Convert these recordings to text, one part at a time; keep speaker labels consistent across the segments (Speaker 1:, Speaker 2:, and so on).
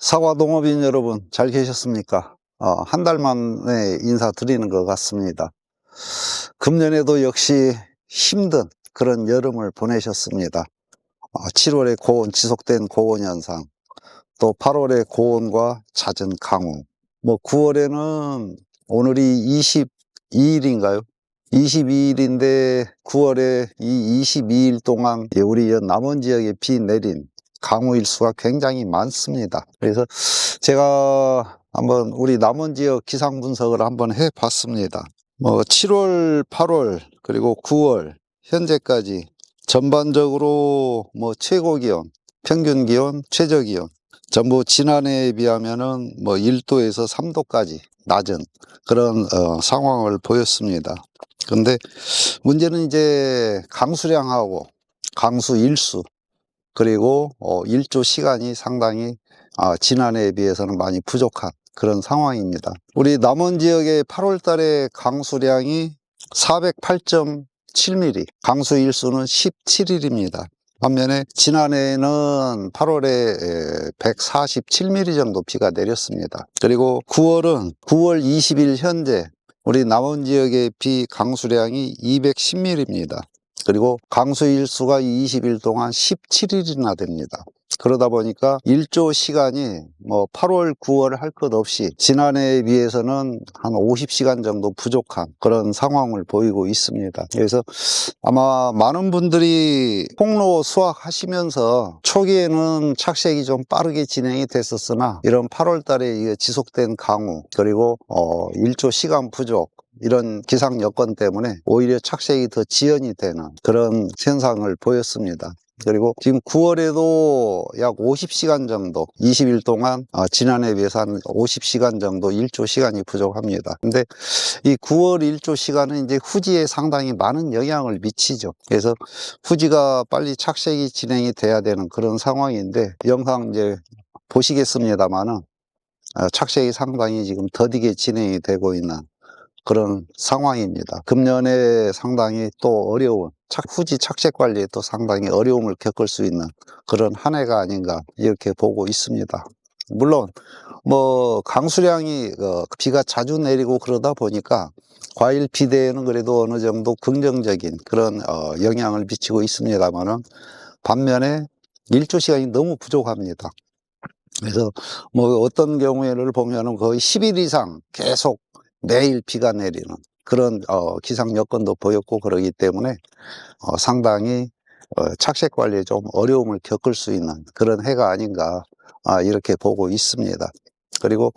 Speaker 1: 사과 농업인 여러분 잘 계셨습니까? 어, 한 달 만에 인사드리는 것 같습니다. 금년에도 역시 힘든 그런 여름을 보내셨습니다. 7월에 고온, 지속된 고온 현상, 또 8월에 고온과 잦은 강우, 뭐 9월에는 오늘이 22일인가요? 22일인데 9월에 이 22일 동안 우리 남원 지역에 비 내린 강우 일 수가 굉장히 많습니다. 그래서 제가 한번 우리 남원 지역 기상 분석을 한번 해 봤습니다. 뭐 7월, 8월, 그리고 9월 현재까지 전반적으로 뭐 최고 기온, 평균 기온, 최저 기온 전부 지난해에 비하면은 뭐 1도에서 3도까지 낮은 그런 어, 상황을 보였습니다. 근데 문제는 이제 강수량하고 강수 일수 그리고 어, 일조 시간이 상당히 아, 지난해에 비해서는 많이 부족한 그런 상황입니다. 우리 남원 지역의 8월 달에 강수량이 408.7mm, 강수 일수는 17일입니다. 반면에 지난해에는 8월에 147mm 정도 비가 내렸습니다. 그리고 9월은 9월 20일 현재 우리 남원 지역의 비 강수량이 210mm입니다. 그리고 강수 일수가 20일 동안 17일이나 됩니다. 그러다 보니까 일조 시간이 뭐 8월, 9월 할 것 없이 지난해에 비해서는 한 50시간 정도 부족한 그런 상황을 보이고 있습니다. 그래서 아마 많은 분들이 홍로 수확하시면서 초기에는 착색이 좀 빠르게 진행이 됐었으나 이런 8월 달에 지속된 강우 그리고 어 일조 시간 부족 이런 기상 여건 때문에 오히려 착색이 더 지연이 되는 그런 현상을 보였습니다. 그리고 지금 9월에도 약 50시간 정도, 20일 동안 어, 지난해에 비해서 한 50시간 정도 일조 시간이 부족합니다. 근데 이 9월 일조 시간은 이제 후지에 상당히 많은 영향을 미치죠. 그래서 후지가 빨리 착색이 진행이 돼야 되는 그런 상황인데 영상 이제 보시겠습니다만은 어, 착색이 상당히 지금 더디게 진행이 되고 있는 그런 상황입니다. 금년에 상당히 또 어려운 착, 후지 착색 관리에 또 상당히 어려움을 겪을 수 있는 그런 한 해가 아닌가 이렇게 보고 있습니다. 물론 뭐 강수량이 어, 비가 자주 내리고 그러다 보니까 과일 비대에는 그래도 어느 정도 긍정적인 그런 어, 영향을 미치고 있습니다만은 반면에 일조 시간이 너무 부족합니다. 그래서 뭐 어떤 경우에를 보면은 거의 10일 이상 계속 매일 비가 내리는 그런 어, 기상 여건도 보였고 그러기 때문에 어, 상당히 어, 착색 관리에 좀 어려움을 겪을 수 있는 그런 해가 아닌가 아, 이렇게 보고 있습니다. 그리고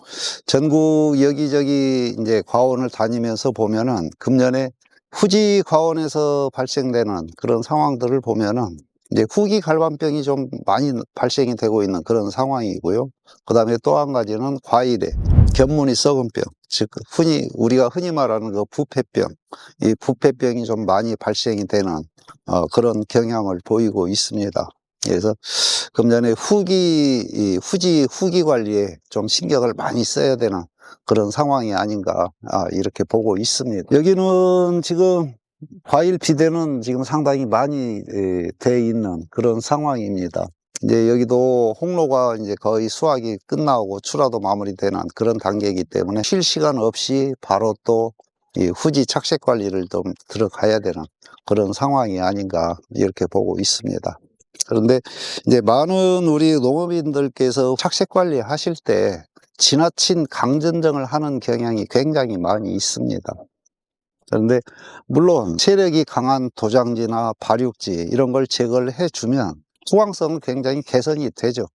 Speaker 1: 전국 여기저기 이제 과원을 다니면서 보면은 금년에 후지 과원에서 발생되는 그런 상황들을 보면은 이제 후기 갈반병이 좀 많이 발생이 되고 있는 그런 상황이고요. 그 다음에 또 한 가지는 과일에 견문이 썩은 병, 즉 흔히 우리가 흔히 말하는 그 부패병, 이 부패병이 좀 많이 발생이 되는 어, 그런 경향을 보이고 있습니다. 그래서 금년에 후기 이 후지 후기 관리에 좀 신경을 많이 써야 되는 그런 상황이 아닌가 아, 이렇게 보고 있습니다. 여기는 지금 과일 비대는 지금 상당히 많이 에, 돼 있는 그런 상황입니다. 이제 여기도 홍로가 이제 거의 수확이 끝나고 출하도 마무리되는 그런 단계이기 때문에 쉴 시간 없이 바로 또 이 후지 착색 관리를 좀 들어가야 되는 그런 상황이 아닌가 이렇게 보고 있습니다. 그런데 이제 많은 우리 농업인들께서 착색 관리 하실 때 지나친 강전정을 하는 경향이 굉장히 많이 있습니다. 그런데 물론 세력이 강한 도장지나 발육지 이런 걸 제거를 해주면 수강성은 굉장히 개선이 되죠.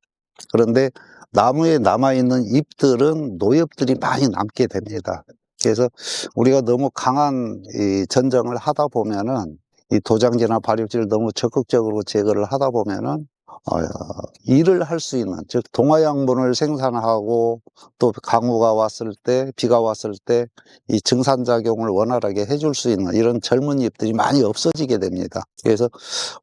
Speaker 1: 그런데 나무에 남아있는 잎들은 노엽들이 많이 남게 됩니다. 그래서 우리가 너무 강한 이 전정을 하다 보면은 이 도장지나 발육지를 너무 적극적으로 제거를 하다 보면은 어, 일을 할 수 있는 즉 동화양분을 생산하고 또 강우가 왔을 때 비가 왔을 때 이 증산작용을 원활하게 해줄 수 있는 이런 젊은 잎들이 많이 없어지게 됩니다. 그래서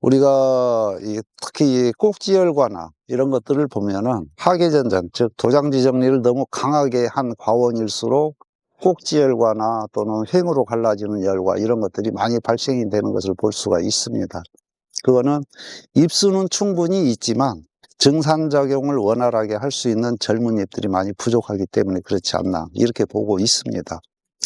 Speaker 1: 우리가 이 특히 이 꼭지열과나 이런 것들을 보면은 하계전전 즉 도장지 정리를 너무 강하게 한 과원일수록 꼭지열과나 또는 횡으로 갈라지는 열과 이런 것들이 많이 발생이 되는 것을 볼 수가 있습니다. 그거는 입수는 충분히 있지만 증산작용을 원활하게 할 수 있는 젊은 잎들이 많이 부족하기 때문에 그렇지 않나 이렇게 보고 있습니다.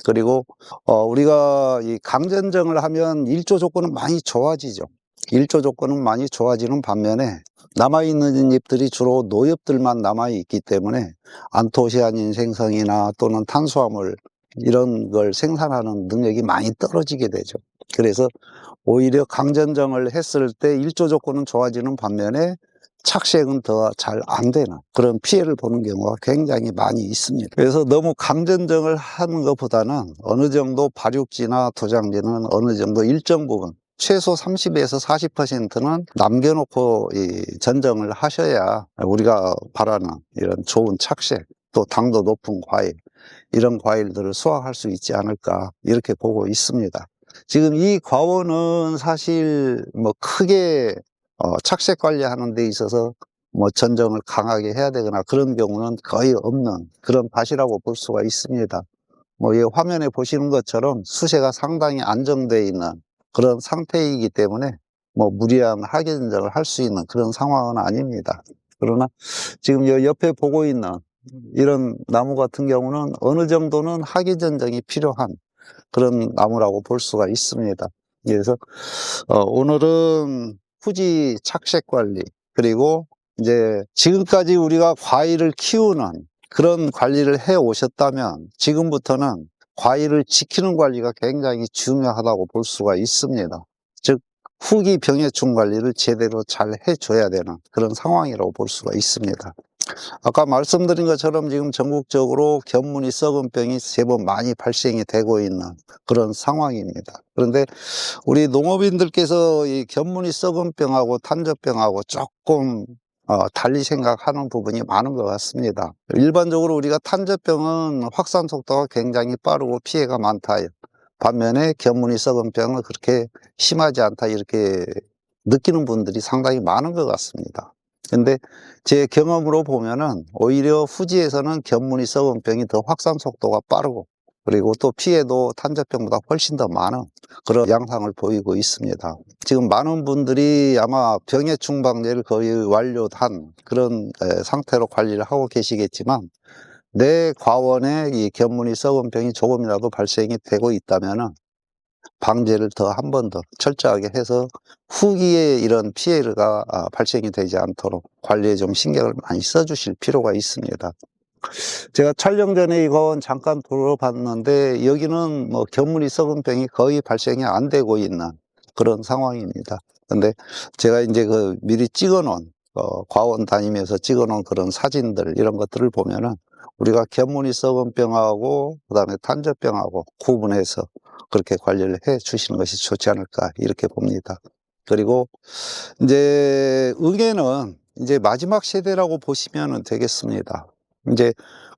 Speaker 1: 그리고 어, 우리가 이 강전정을 하면 일조 조건은 많이 좋아지죠. 일조 조건은 많이 좋아지는 반면에 남아있는 잎들이 주로 노엽들만 남아있기 때문에 안토시아닌 생성이나 또는 탄수화물 이런 걸 생산하는 능력이 많이 떨어지게 되죠. 그래서 오히려 강전정을 했을 때 일조 조건은 좋아지는 반면에 착색은 더 잘 안 되는 그런 피해를 보는 경우가 굉장히 많이 있습니다. 그래서 너무 강전정을 하는 것보다는 어느 정도 발육지나 도장지는 어느 정도 일정 부분 최소 30에서 40%는 남겨놓고 이 전정을 하셔야 우리가 바라는 이런 좋은 착색 또 당도 높은 과일 이런 과일들을 수확할 수 있지 않을까 이렇게 보고 있습니다. 지금 이 과원은 사실 뭐 크게 어, 착색 관리하는 데 있어서 뭐 전정을 강하게 해야 되거나 그런 경우는 거의 없는 그런 밭이라고 볼 수가 있습니다. 뭐 이 화면에 보시는 것처럼 수세가 상당히 안정되어 있는 그런 상태이기 때문에 뭐 무리한 하계 전정을 할 수 있는 그런 상황은 아닙니다. 그러나 지금 여 옆에 보고 있는 이런 나무 같은 경우는 어느 정도는 하계 전정이 필요한 그런 나무라고 볼 수가 있습니다. 그래서 어, 오늘은 후지 착색 관리 그리고 이제 지금까지 우리가 과일을 키우는 그런 관리를 해 오셨다면 지금부터는 과일을 지키는 관리가 굉장히 중요하다고 볼 수가 있습니다. 즉 후기 병해충 관리를 제대로 잘 해줘야 되는 그런 상황이라고 볼 수가 있습니다. 아까 말씀드린 것처럼 지금 전국적으로 견문이 썩은 병이 제법 많이 발생이 되고 있는 그런 상황입니다. 그런데 우리 농업인들께서 이 견문이 썩은 병하고 탄저병하고 조금 어, 달리 생각하는 부분이 많은 것 같습니다. 일반적으로 우리가 탄저병은 확산 속도가 굉장히 빠르고 피해가 많다. 반면에 견문이 썩은 병은 그렇게 심하지 않다 이렇게 느끼는 분들이 상당히 많은 것 같습니다. 근데 제 경험으로 보면은 오히려 후지에서는 견문이 썩은 병이 더 확산 속도가 빠르고 그리고 또 피해도 탄저병보다 훨씬 더 많은 그런 양상을 보이고 있습니다. 지금 많은 분들이 아마 병해 충방제를 거의 완료한 그런 에, 상태로 관리를 하고 계시겠지만 내 과원에 이 견문이 썩은 병이 조금이라도 발생이 되고 있다면은 방제를 더 한 번 더 철저하게 해서 후기에 이런 피해가 아, 발생이 되지 않도록 관리에 좀 신경을 많이 써주실 필요가 있습니다. 제가 촬영 전에 이건 잠깐 돌아봤는데 여기는 뭐 견문이 썩은 병이 거의 발생이 안 되고 있는 그런 상황입니다. 근데 제가 이제 그 미리 찍어 놓은 어, 과원 다니면서 찍어 놓은 그런 사진들 이런 것들을 보면은 우리가 견문이 썩은 병하고 그다음에 탄저병하고 구분해서 그렇게 관리를 해 주시는 것이 좋지 않을까 이렇게 봅니다. 그리고 이제 응애는 이제 마지막 세대라고 보시면 되겠습니다. 이제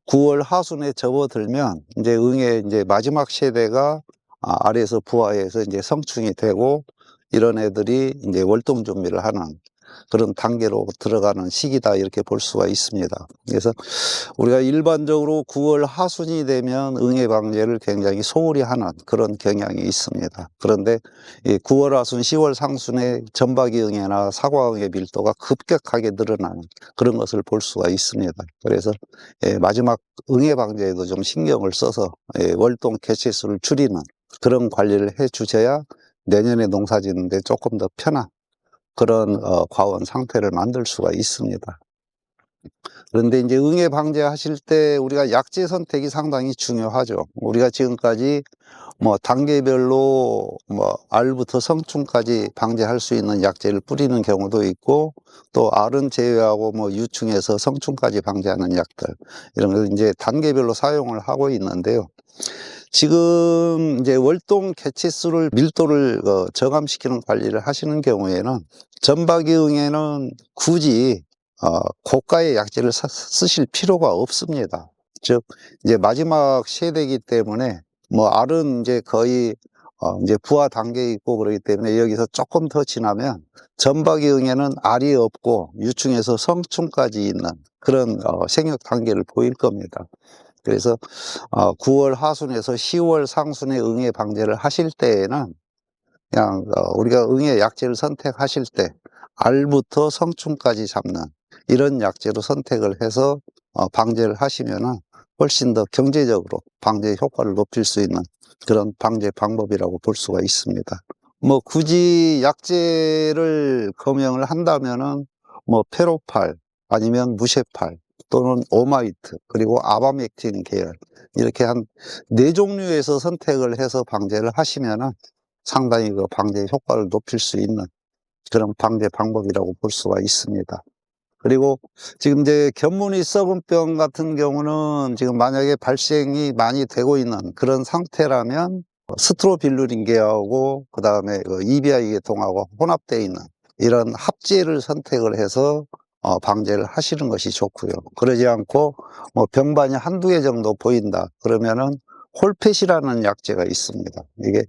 Speaker 1: 9월 하순에 접어들면 이제 응애 이제 마지막 세대가 아, 아래에서 부화해서 이제 성충이 되고 이런 애들이 이제 월동 준비를 하는 그런 단계로 들어가는 시기다 이렇게 볼 수가 있습니다. 그래서 우리가 일반적으로 9월 하순이 되면 응애 방제를 굉장히 소홀히 하는 그런 경향이 있습니다. 그런데 이 9월 하순, 10월 상순에 전박이 응애나 사과 응애 밀도가 급격하게 늘어나는 그런 것을 볼 수가 있습니다. 그래서 예, 마지막 응애 방제에도 좀 신경을 써서 예, 월동 개체수를 줄이는 그런 관리를 해 주셔야 내년에 농사 짓는데 조금 더 편한 그런 어, 과원 상태를 만들 수가 있습니다. 그런데 이제 응애 방제하실 때 우리가 약재 선택이 상당히 중요하죠. 우리가 지금까지 뭐 단계별로 뭐 알부터 성충까지 방제할 수 있는 약재를 뿌리는 경우도 있고 또 알은 제외하고 뭐 유충에서 성충까지 방제하는 약들 이런 걸 이제 단계별로 사용을 하고 있는데요. 지금 이제 월동 개체수를 밀도를 어, 저감시키는 관리를 하시는 경우에는 전박이응에는 굳이 어, 고가의 약재를 사- 쓰실 필요가 없습니다. 즉 이제 마지막 세대이기 때문에 뭐 알은 이제 거의 어, 이제 부화 단계에 있고 그러기 때문에 여기서 조금 더 지나면 전박이응에는 알이 없고 유충에서 성충까지 있는 그런 어, 생육 단계를 보일 겁니다. 그래서 어, 9월 하순에서 10월 상순에 응애 방제를 하실 때에는 그냥 어, 우리가 응애 약재를 선택하실 때 알부터 성충까지 잡는 이런 약재로 선택을 해서 어, 방제를 하시면은 훨씬 더 경제적으로 방제 효과를 높일 수 있는 그런 방제 방법이라고 볼 수가 있습니다. 뭐 굳이 약재를 검역을 한다면은 뭐 페로팔 아니면 무쇠팔 또는 오마이트 그리고 아바맥틴 계열 이렇게 한 네 종류에서 선택을 해서 방제를 하시면은 상당히 그 방제 효과를 높일 수 있는 그런 방제 방법이라고 볼 수가 있습니다. 그리고 지금 이제 견문이 썩은 병 같은 경우는 지금 만약에 발생이 많이 되고 있는 그런 상태라면 스트로빌루린계하고 그 다음에 그 EBI 계통하고 혼합되어 있는 이런 합제를 선택을 해서 어, 방제를 하시는 것이 좋고요. 그러지 않고 뭐 병반이 한두 개 정도 보인다. 그러면은 홀펫이라는 약재가 있습니다. 이게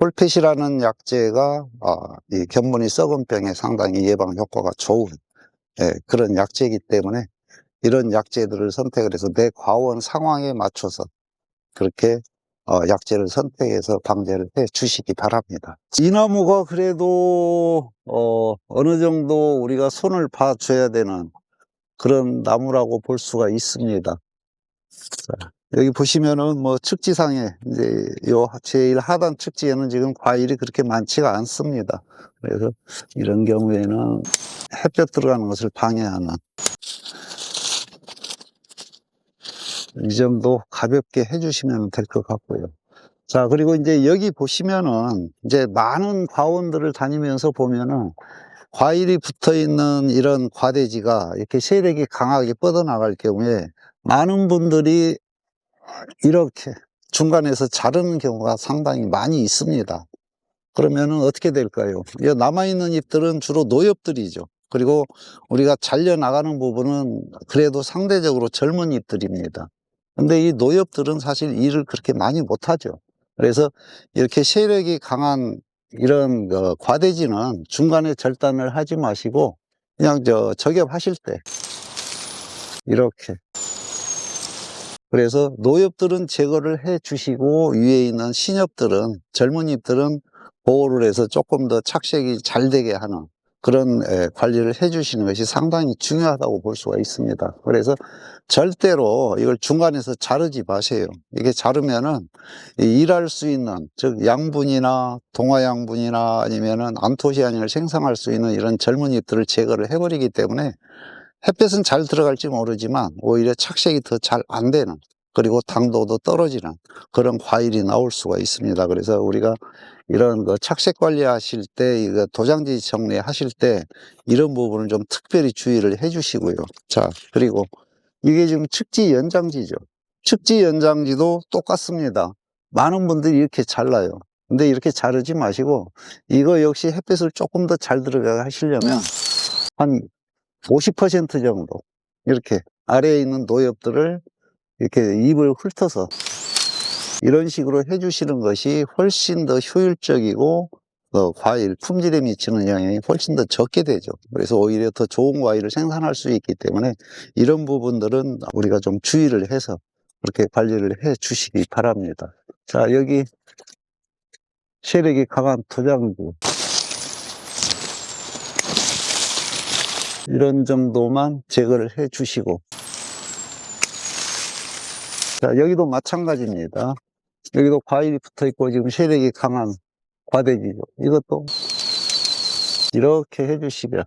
Speaker 1: 홀펫이라는 약재가 어, 이 견문이 썩은 병에 상당히 예방 효과가 좋은 예, 그런 약재이기 때문에 이런 약재들을 선택을 해서 내 과원 상황에 맞춰서 그렇게 어, 약재를 선택해서 방제를 해 주시기 바랍니다. 이 나무가 그래도 어, 어느 정도 우리가 손을 봐줘야 되는 그런 나무라고 볼 수가 있습니다. 자, 여기 보시면은 뭐 측지상에 이제 요 제일 하단 측지에는 지금 과일이 그렇게 많지가 않습니다. 그래서 이런 경우에는 햇볕 들어가는 것을 방해하는 이 정도 가볍게 해주시면 될 것 같고요. 자, 그리고 이제 여기 보시면은 이제 많은 과원들을 다니면서 보면은 과일이 붙어 있는 이런 과대지가 이렇게 세력이 강하게 뻗어나갈 경우에 많은 분들이 이렇게 중간에서 자르는 경우가 상당히 많이 있습니다. 그러면은 어떻게 될까요? 이 남아있는 잎들은 주로 노엽들이죠. 그리고 우리가 잘려 나가는 부분은 그래도 상대적으로 젊은 잎들입니다. 근데 이 노엽들은 사실 일을 그렇게 많이 못하죠. 그래서 이렇게 세력이 강한 이런 그 과대지는 중간에 절단을 하지 마시고 그냥 저 저격하실 때 이렇게 그래서 노엽들은 제거를 해 주시고 위에 있는 신엽들은 젊은 잎들은 보호를 해서 조금 더 착색이 잘 되게 하는 그런 에, 관리를 해 주시는 것이 상당히 중요하다고 볼 수가 있습니다. 그래서 절대로 이걸 중간에서 자르지 마세요. 이게 자르면은 이 일할 수 있는 즉 양분이나 동화 양분이나 아니면은 안토시아닌을 생성할 수 있는 이런 젊은 잎들을 제거를 해버리기 때문에 햇볕은 잘 들어갈지 모르지만 오히려 착색이 더 잘 안 되는 그리고 당도도 떨어지는 그런 과일이 나올 수가 있습니다. 그래서 우리가 이런 그 착색 관리하실 때 이거 도장지 정리하실 때 이런 부분을 좀 특별히 주의를 해 주시고요. 자, 그리고 이게 지금 측지 연장지죠. 측지 연장지도 똑같습니다. 많은 분들이 이렇게 잘라요. 근데 이렇게 자르지 마시고 이거 역시 햇빛을 조금 더 잘 들어가게 하시려면 한 50% 정도 이렇게 아래에 있는 노엽들을 이렇게 잎을 훑어서 이런 식으로 해주시는 것이 훨씬 더 효율적이고 어, 과일 품질에 미치는 영향이 훨씬 더 적게 되죠. 그래서 오히려 더 좋은 과일을 생산할 수 있기 때문에 이런 부분들은 우리가 좀 주의를 해서 그렇게 관리를 해 주시기 바랍니다. 자, 여기 세력이 강한 토장구 이런 정도만 제거를 해 주시고 자 여기도 마찬가지입니다 여기도 과일이 붙어 있고 지금 세력이 강한 과대지죠. 이것도 이렇게 해 주시면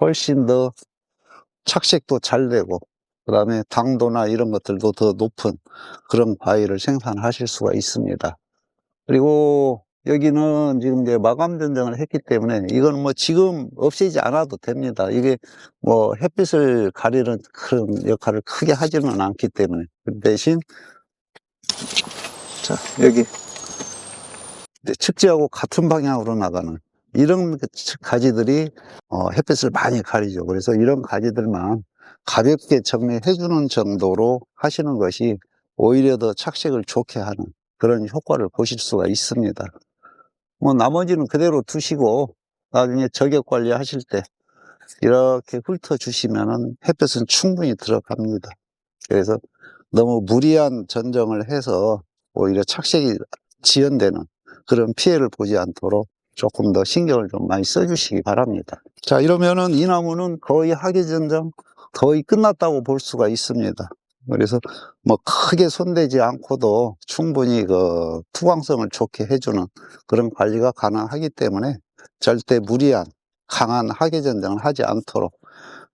Speaker 1: 훨씬 더 착색도 잘 되고 그 다음에 당도나 이런 것들도 더 높은 그런 과일을 생산하실 수가 있습니다. 그리고 여기는 지금 이제 마감 변경을 했기 때문에 이건 뭐 지금 없애지 않아도 됩니다. 이게 뭐 햇빛을 가리는 그런 역할을 크게 하지는 않기 때문에. 그 대신 자 여기 이제 측지하고 같은 방향으로 나가는 이런 가지들이 어, 햇빛을 많이 가리죠. 그래서 이런 가지들만 가볍게 정리해 주는 정도로 하시는 것이 오히려 더 착색을 좋게 하는 그런 효과를 보실 수가 있습니다. 뭐 나머지는 그대로 두시고 나중에 저격 관리 하실 때 이렇게 훑어 주시면은 햇볕은 충분히 들어갑니다. 그래서 너무 무리한 전정을 해서 오히려 착색이 지연되는 그런 피해를 보지 않도록 조금 더 신경을 좀 많이 써주시기 바랍니다. 자, 이러면은 이 나무는 거의 하계전정 거의 끝났다고 볼 수가 있습니다. 그래서 뭐 크게 손대지 않고도 충분히 그 투광성을 좋게 해주는 그런 관리가 가능하기 때문에 절대 무리한 강한 하계전정을 하지 않도록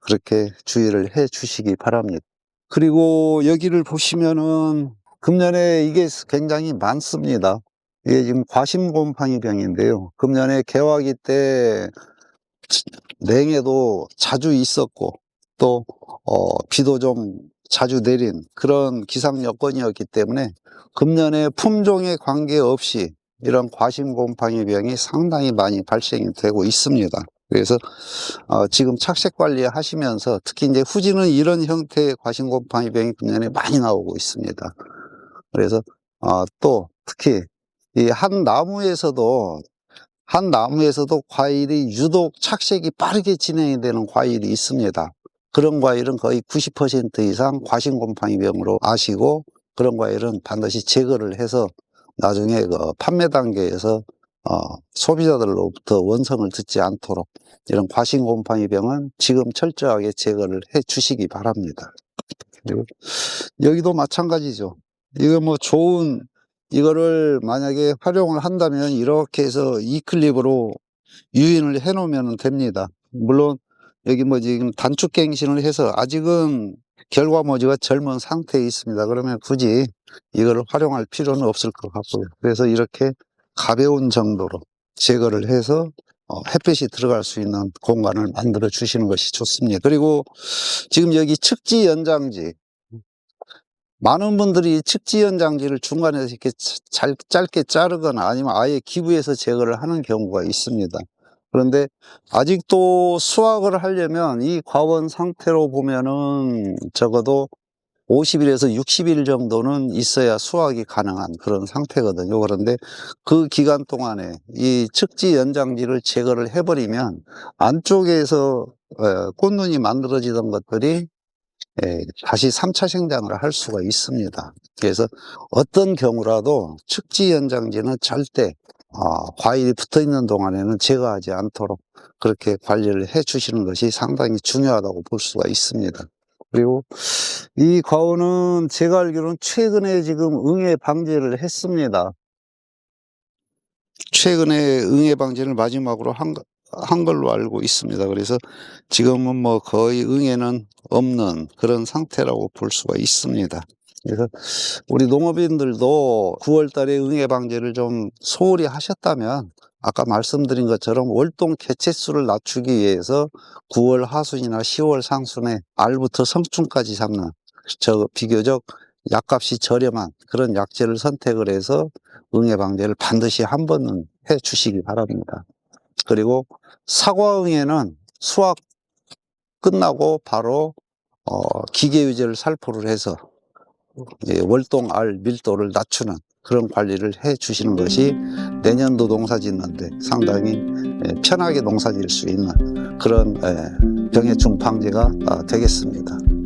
Speaker 1: 그렇게 주의를 해 주시기 바랍니다. 그리고 여기를 보시면은 금년에 이게 굉장히 많습니다. 이게 지금 과심곰팡이 병인데요. 금년에 개화기 때 냉해도 자주 있었고 또 어, 비도 좀 자주 내린 그런 기상 여건이었기 때문에 금년에 품종에 관계없이 이런 과심곰팡이 병이 상당히 많이 발생이 되고 있습니다. 그래서 어, 지금 착색 관리 하시면서 특히 이제 후지는 이런 형태의 과심곰팡이 병이 금년에 많이 나오고 있습니다. 그래서 어, 또 특히 이 한 나무에서도 한 나무에서도 과일이 유독 착색이 빠르게 진행이 되는 과일이 있습니다. 그런 과일은 거의 90% 이상 과심곰팡이병으로 아시고 그런 과일은 반드시 제거를 해서 나중에 그 판매 단계에서 어, 소비자들로부터 원성을 듣지 않도록 이런 과심곰팡이병은 지금 철저하게 제거를 해 주시기 바랍니다. 그리고 여기도 마찬가지죠. 이거 뭐 좋은 이거를 만약에 활용을 한다면 이렇게 해서 이 클립으로 유인을 해 놓으면 됩니다. 물론 여기 뭐 지금 단축 갱신을 해서 아직은 결과모지가 젊은 상태에 있습니다. 그러면 굳이 이거를 활용할 필요는 없을 것 같고요. 그래서 이렇게 가벼운 정도로 제거를 해서 어, 햇빛이 들어갈 수 있는 공간을 만들어 주시는 것이 좋습니다. 그리고 지금 여기 측지 연장지 많은 분들이 측지 연장지를 중간에서 이렇게 잘, 짧게 자르거나 아니면 아예 기부해서 제거를 하는 경우가 있습니다. 그런데 아직도 수확을 하려면 이 과원 상태로 보면은 적어도 50일에서 60일 정도는 있어야 수확이 가능한 그런 상태거든요. 그런데 그 기간 동안에 이 측지 연장지를 제거를 해버리면 안쪽에서 어, 꽃눈이 만들어지던 것들이 예, 다시 3차 생장을 할 수가 있습니다. 그래서 어떤 경우라도 측지 연장지는 절대 어, 과일이 붙어 있는 동안에는 제거하지 않도록 그렇게 관리를 해 주시는 것이 상당히 중요하다고 볼 수가 있습니다. 그리고 이 과원은 제가 알기로는 최근에 지금 응애 방제를 했습니다. 최근에 응애 방제를 마지막으로 한, 거- 한 걸로 알고 있습니다. 그래서 지금은 뭐 거의 응애는 없는 그런 상태라고 볼 수가 있습니다. 그래서 우리 농업인들도 9월 달에 응애 방제를 좀 소홀히 하셨다면 아까 말씀드린 것처럼 월동 개체수를 낮추기 위해서 9월 하순이나 10월 상순에 알부터 성충까지 잡는 저 비교적 약값이 저렴한 그런 약재를 선택을 해서 응애 방제를 반드시 한 번은 해 주시기 바랍니다. 그리고 사과 응애는 수확 끝나고 바로 어, 기계 유제를 살포를 해서 예, 월동 알 밀도를 낮추는 그런 관리를 해 주시는 것이 내년도 농사 짓는데 상당히 예, 편하게 농사 지을 수 있는 그런 예, 병해충 방제가 아, 되겠습니다.